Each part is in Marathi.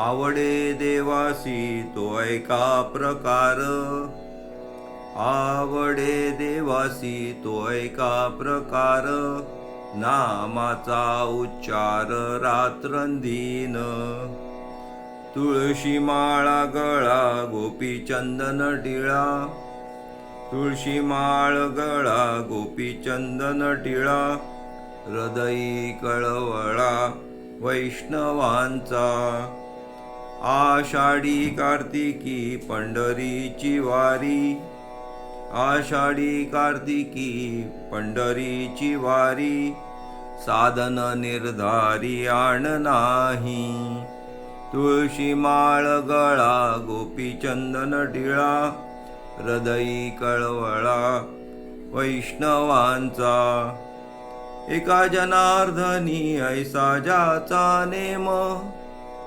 आवडे देवासी तो ऐका प्रकार. आवडे देवासी तो ऐका प्रकार. नामाचा उच्चार रात्रंदीन. तुळशी माळा गळा गोपी चंदन टिळा. तुळशी माळ गळा गोपी चंदन टिळा. हृदयी कळवळा वैष्णवांचा. आषाढी कार्तिकी पंढरीची वारी आषाढी कार्तिकी पंढरीची वारी साधन निर्धारी आण नाही. तुळशी माळ गळा गोपी चंदन टिळा हृदयी कळवळा वैष्णवांचा. एका जनार्धनी ऐसा जाचा नेम.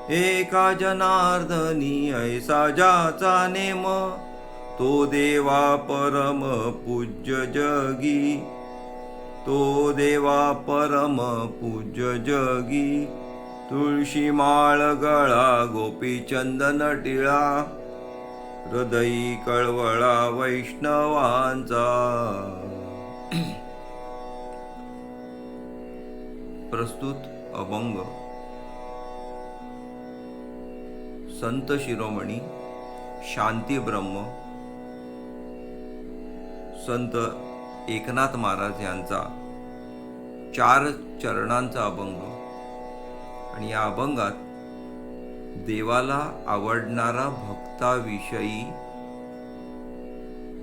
एका जनार्दनी ऐसा ज्याचा नेम तो देवा परम पूज्य जगी. तो देवा परम पूज्य जगी. तुळशी माळ गळा गोपी चंदन टिळा. हृदयी कळवळा वैष्णवांचा. प्रस्तुत अभंग. संत शिरोमणी शांती ब्रह्म संत एकनाथ महाराज यांचा चार चरणांचा अभंग. आणि या अभंगात देवाला आवडणारा भक्ताविषयी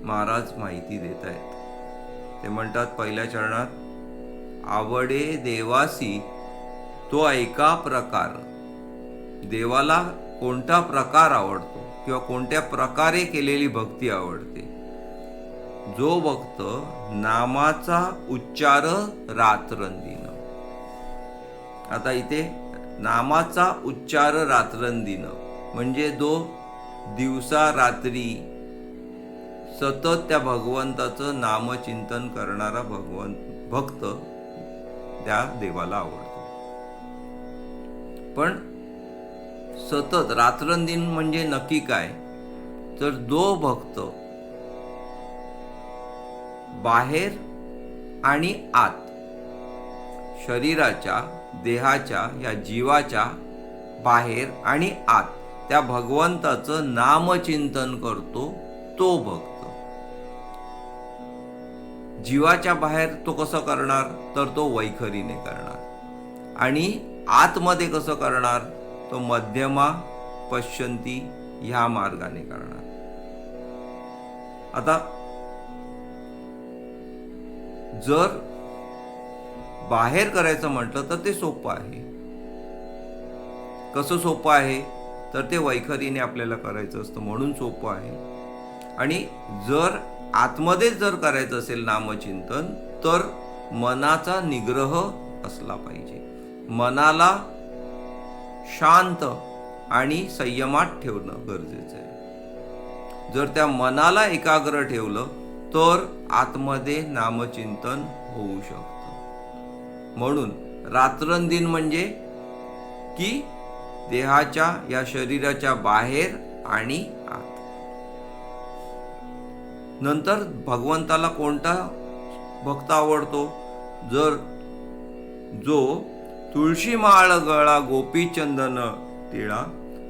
महाराज माहिती देत आहेत. ते म्हणतात पहिल्या चरणात आवडे देवासी तो ऐका प्रकार. देवाला कोणता प्रकार आवडतो किंवा कोणत्या प्रकारे केलेली भक्ती आवडते? जो भक्त नामाचा उच्चार रात्रंदिन. आता इथे नामाचा उच्चार रात्रंदिन म्हणजे जो दिवसा रात्री सतत त्या भगवंताचं नामचिंतन करणारा भगवंत भक्त त्या देवाला आवडतो. पण सतत रात्रंदिन म्हणजे नक्की काय? तर जो भक्त बाहेर आणि आत शरीराच्या देहाच्या या जीवाच्या बाहेर आणि आत त्या भगवंताचं नामचिंतन करतो तो भक्त. जीवाच्या बाहेर तो कसं करणार? तर तो वैखरीने करणार. आणि आतमध्ये कसं करणार? तो मध्यमा पश्चंती ह्या मार्गाने करणार. आता जर बाहेर करायचं म्हटलं तर ते सोपं आहे. कसं सोपं आहे? तर ते वैखरीने आपल्याला करायचं असतं म्हणून सोपं आहे. आणि जर आतमध्येच जर करायचं असेल नामचिंतन तर मनाचा निग्रह असला पाहिजे. मनाला शांत आणि संयमात ठेवणं गरजेचं आहे. जर त्या मनाला एकाग्र ठेवलं तर आतमध्ये नामचिंतन होऊ शकतं. म्हणून रात्रंदिन म्हणजे की देहाच्या या शरीराच्या बाहेर आणि आत. नंतर भगवंताला कोणता भक्त आवडतो? जर जो तुळशी माळ गळा गोपीचंदन टिळा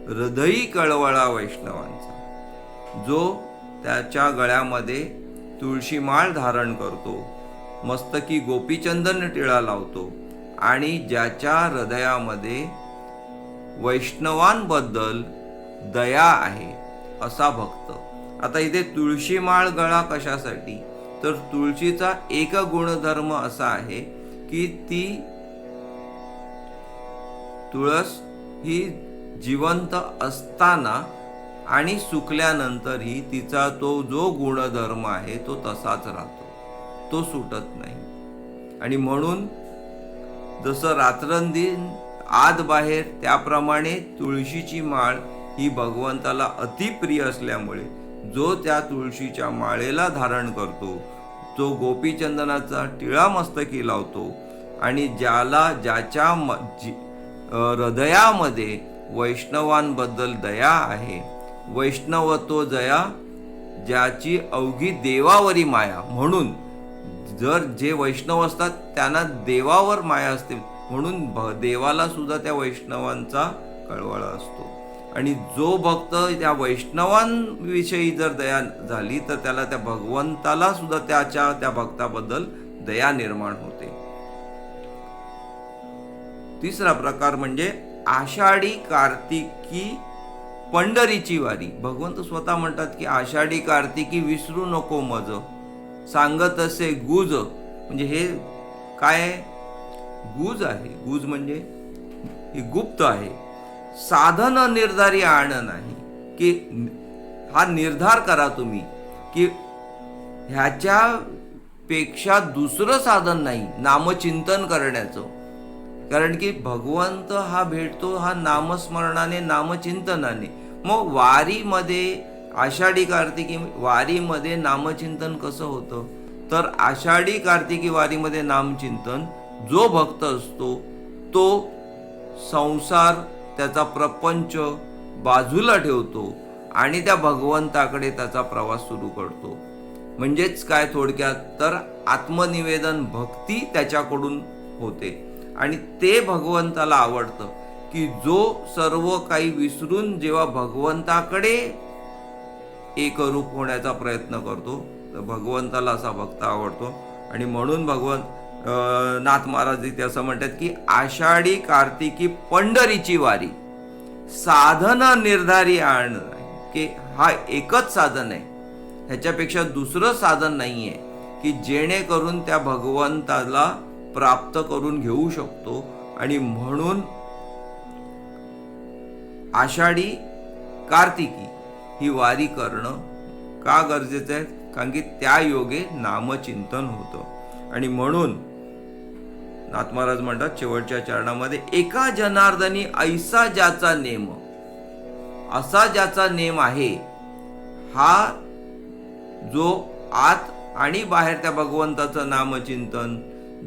हृदयी कळवळा वैष्णवांचा. जो त्याच्या गळ्यामध्ये तुळशी माळ धारण करतो मस्तकी गोपीचंदन टिळा लावतो आणि ज्याच्या हृदयामध्ये वैष्णवांबद्दल दया आहे असा भक्त. आता इथे तुळशी माळ गळा कशासाठी? तर तुळशीचा एक गुणधर्म असा आहे की ती तुळस ही जिवंत असताना आणि सुकल्यानंतरही तिचा तो जो गुणधर्म आहे तो तसाच राहतो. तो सुटत नाही. आणि म्हणून जसं रात्रंदिन आत बाहेर त्याप्रमाणे तुळशीची माळ ही भगवंताला अतिप्रिय असल्यामुळे जो त्या तुळशीच्या माळेला धारण करतो तो गोपीचंदनाचा टिळा मस्तकी लावतो आणि ज्याला ज्याच्या म जी- हृदयामध्ये वैष्णवांबद्दल दया आहे. वैष्णव तो जया ज्याची अवघी देवावरी माया. म्हणून जर जे वैष्णव असतात त्यांना देवावर माया असते. म्हणून भ- देवाला सुद्धा त्या वैष्णवांचा कळवळा असतो. आणि जो भक्त त्या वैष्णवांविषयी जर दया झाली तर त्याला त्या भगवंताला सुद्धा त्याच्या त्या भक्ताबद्दल दया निर्माण होते. तिसरा प्रकार म्हणजे आषाढी कार्तिकी पंढरीची वारी. भगवंत स्वतः म्हणतात की आषाढी कार्तिकी विसरू नको मज. सांगत असे गुज. म्हणजे हे काय? गुज आहे. गुज म्हणजे हे गुप्त आहे. साधन निर्धारी आण नाही. की हा निर्धार करा तुम्ही की ह्याच्या पेक्षा दुसरं साधन नाही. नामचिंतन करण्याचं. कारण की भगवंत हा भेटतो हा नामस्मरणाने नामचिंतनाने. मग वारीमध्ये आषाढी कार्तिकी वारीमध्ये नामचिंतन कसं होतं? तर आषाढी कार्तिकी वारीमध्ये नामचिंतन जो भक्त असतो तो संसार त्याचा प्रपंच बाजूला ठेवतो आणि त्या भगवंताकडे त्याचा प्रवास सुरू करतो. म्हणजेच काय थोडक्यात? तर आत्मनिवेदन भक्ती त्याच्याकडून होते. आणि ते भगवंताला आवडतं की जो सर्व काही विसरून जेव्हा भगवंताकडे एकरूप होण्याचा प्रयत्न करतो तर भगवंताला असा भक्त आवडतो. आणि म्हणून भगवंत नाथ महाराज इथे असं म्हणतात की आषाढी कार्तिकी पंढरीची वारी. साधन निर्धारी आण की हा एकच साधन आहे. ह्याच्यापेक्षा दुसरं साधन नाही आहे की जेणेकरून त्या भगवंताला प्राप्त करून घेऊ शकतो. आणि म्हणून आषाढी कार्तिकी ही वारी करणं का गरजेचं आहे? कारण की त्या योगे नामचिंतन होतं. आणि म्हणून नाथ महाराज म्हणतात शेवटच्या चरणामध्ये एका जनार्दनी ऐसा ज्याचा नेम असा ज्याचा नेम आहे हा जो आत आणि बाहेर त्या भगवंताचं नामचिंतन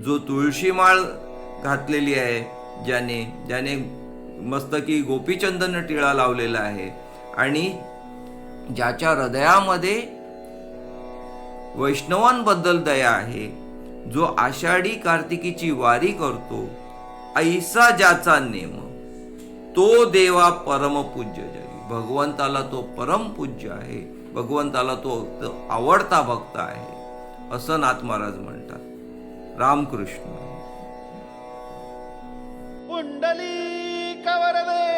जो तुळशी माळ घातलेली आहे ज्याने ज्याने मस्तकी गोपीचंदन टिळा लावलेला आहे आणि ज्याच्या हृदयामध्ये वैष्णवांबद्दल दया आहे जो आषाढी कार्तिकीची वारी करतो ऐसा ज्याचा नेम तो देवा परमपूज्य जगी भगवंताला तो परमपूज्य आहे भगवंताला तो तो आवडता भक्त आहे असं नाथ महाराज म्हणतात. रामकृष्ण. पुंडली कवरदे